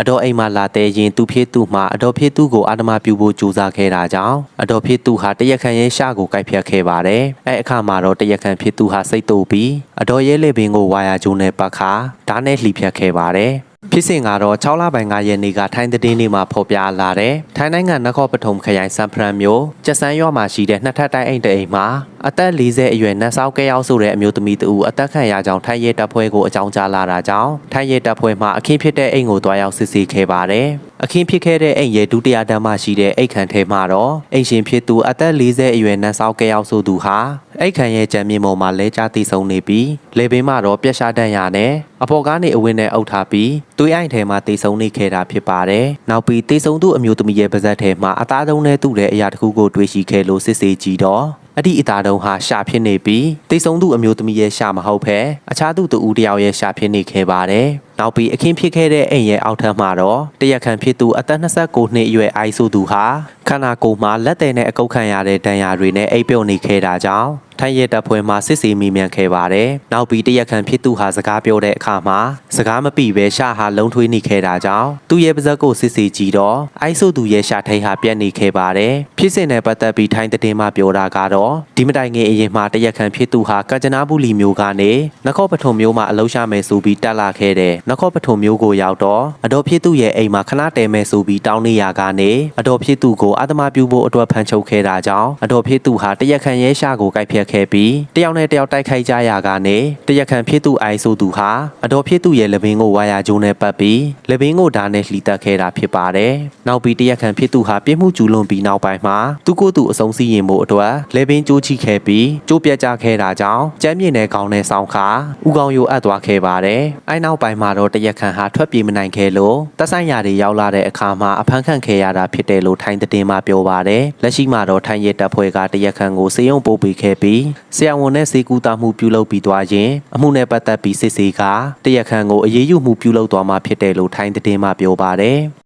အတော်အိမ်မှာလာတဲ့ရင်သူဖြစ်သူမှာအတော်ဖြစ်သူကိုအာဓမပြုဖို့ကြိုးစားခဲ့တာကြောင့်အတော်ဖြစ်သူဟာတရက်ခန့်ရဲ့ရှာကိုကိုက်ဖြတ်ခဲ့ပါတယ်အဲအခါမှာတော့တရက်ခန့်ဖြစ်သူဟာစိတ်တူပြီးအတော်ရဲလေပင်ကိုဝါယာကျိုးနဲ့ပတ်ခါဓာတ်နဲ့လှီဖြတ်ခဲ့ပါတယ် ဖြစ်စဉ်ကတော့6လပိုင်း9ရက်နေ့ကထိုင်းသတင်းတွေမှာဖော်ပြလာတဲ့ထိုင်းနိုင်ငံနခေါပထုံခရိုင်စံဖရန်မြို့ကျက်ဆန်းရွာမှာရှိတဲ့နှစ်ထပ်တိုင်းအိမ်တစ်အိမ်မှာအသက်40အရွယ်နတ်ဆောက်ကဲရောက်ဆိုတဲ့အမျိုးသမီးတဦးအသက်ခံရကြောင်းထိုင်းရဲတပ်ဖွဲ့ကိုအကြောင်းကြားလာတာကြောင့်ထိုင်းရဲတပ်ဖွဲ့မှအခင်းဖြစ်တဲ့အိမ်ကိုတွားရောက်စစ်ဆေးခဲ့ပါတယ်။အခင်းဖြစ်ခဲ့တဲ့အိမ်ရဲ့ဒုတိယတန်းမှရှိတဲ့အိမ်ခန်းထဲမှာတော့အိမ်ရှင်ဖြစ်သူအသက်40အရွယ်နတ်ဆောက်ကဲရောက်ဆိုသူဟာ အိမ်ခန်းရဲ့ကြံမြင့်ပေါ်မှာလဲကျတည်ဆုံနေပြီးလေပင်မှာတော့ပြက်ရှားတန်းရနဲ့အပေါ်ကနေအဝင်းနဲ့အုပ်ထားပြီးသွေးအိုင်ထဲမှာတည်ဆုံနေခဲ့တာဖြစ်ပါတယ်။နောက်ပြီးတည်ဆုံသူအမျိုးသမီးရဲ့ပါဇက်ထဲမှာအသားတုံးနဲ့တူတဲ့အရာတစ်ခုကိုတွေ့ရှိခဲ့လို့စစ်ဆေးကြည့်တော့အဲ့ဒီအသားတုံးဟာရှာဖြစ်နေပြီးတည်ဆုံသူအမျိုးသမီးရဲ့ရှာမဟုတ်ဘဲအခြားသူတူဦးတစ်ယောက်ရဲ့ရှာဖြစ်နေခဲ့ပါတယ်။နောက်ပြီးအခင်းဖြစ်ခဲ့တဲ့အိမ်ရဲ့အောက်ထပ်မှာတော့တရက်ခန့်ဖြစ်သူအသက်29နှစ်အရွယ်အိုက်ဆိုသူဟာခန္ဓာကိုယ်မှာလက်သေးနဲ့အကုတ်ခံရတဲ့ဒဏ်ရာတွေနဲ့အိပ်ပျော်နေခဲ့တာကြောင့် ထိုင်းရဲတပ်ဖွဲ့မှစစ်ဆေးမိမြန်ခဲ့ပါတယ်။နောက်ပြီးတရက်ခန့်ဖြစ်သူဟာစကားပြောတဲ့အခါမှာစကားမပြိပဲရှာဟာလုံထွေးနေခဲ့တာကြောင့်သူ့ရဲ့ပါဇက်ကိုစစ်ဆေးကြည့်တော့အိုက်ဆိုသူရဲ့ရှာထိန်ဟာပြတ်နေခဲ့ပါတယ်။ဖြစ်စဉ်နဲ့ပတ်သက်ပြီးထိုင်းသတင်းမှပြောတာကတော့ဒီမတိုင်ခင်အရင်မှတရက်ခန့်ဖြစ်သူဟာကကြနာဘူးလီမျိုးကနေနခောပထုံမျိုးမှာအလုံးရှာမယ်ဆိုပြီးတက်လာခဲ့တဲ့နခောပထုံမျိုးကိုရောက်တော့အတော်ဖြစ်သူရဲ့အိမ်မှာခဏတဲမယ်ဆိုပြီးတောင်းနေရကနေအတော်ဖြစ်သူကိုအာသမပြုဖို့အတွက်ဖန်ချုပ်ခဲ့တာကြောင့်အတော်ဖြစ်သူဟာတရက်ခန့်ရဲရှာကိုကိုက်ဖြတ်ခဲ့ပြီးတယောက်နဲ့တယောက်တိုက်ခိုက်ကြရကနေတရက်ခန့်ဖြစ်သူအိုင်ဆိုသူဟာအတော်ဖြစ်သူရဲ့လက်ဘင်းကိုဝါယာကျိုးနဲ့ပတ်ပြီးလက်ဘင်းကိုဓာတ်နဲ့လှီတက်ခဲ့တာဖြစ်ပါတယ်။နောက်ပြီးတရက်ခန့်ဖြစ်သူဟာပြစ်မှုကျူးလွန်ပြီးနောက်ပိုင်းမှာသူကိုယ်သူအဆုံးစီရင်မှုအတွက်လက်ဘင်းကျိုးချိခဲ့ပြီးကျိုးပြတ်ကြခဲ့တာကြောင့်ကျမ်းမြင့်တဲ့ကောင်းတဲ့ဆောင်းခါဥကောင်ယိုအပ်သွားခဲ့ပါတယ်။အဲနောက်ပိုင်းမှာတော့တရက်ခန့်ဟာထွက်ပြေးမနိုင်ခဲ့လို့တက်ဆိုင်ရာတွေရောက်လာတဲ့အခါမှာအဖမ်းခံခဲ့ရတာဖြစ်တယ်လို့ထိုင်းသတင်းမှာပြောပါတယ်။လက်ရှိမှာတော့ထိုင်းရဲတပ်ဖွဲ့ကတရက်ခန့်ကိုစေယုံပို့ပေးခဲ့ပြီးဆရာဝန်နဲ့စေကူတာမှုပြုလုပ်ပြီးသွားရင်အမှုနဲ့ပတ်သက်ပြီးစစ်ဆေးကတရက်ခန့်ကိုအရေးယူမှုပြုလုပ်သွားမှာဖြစ်တယ်လို့ထိုင်းသတင်းမှာပြောပါတယ်။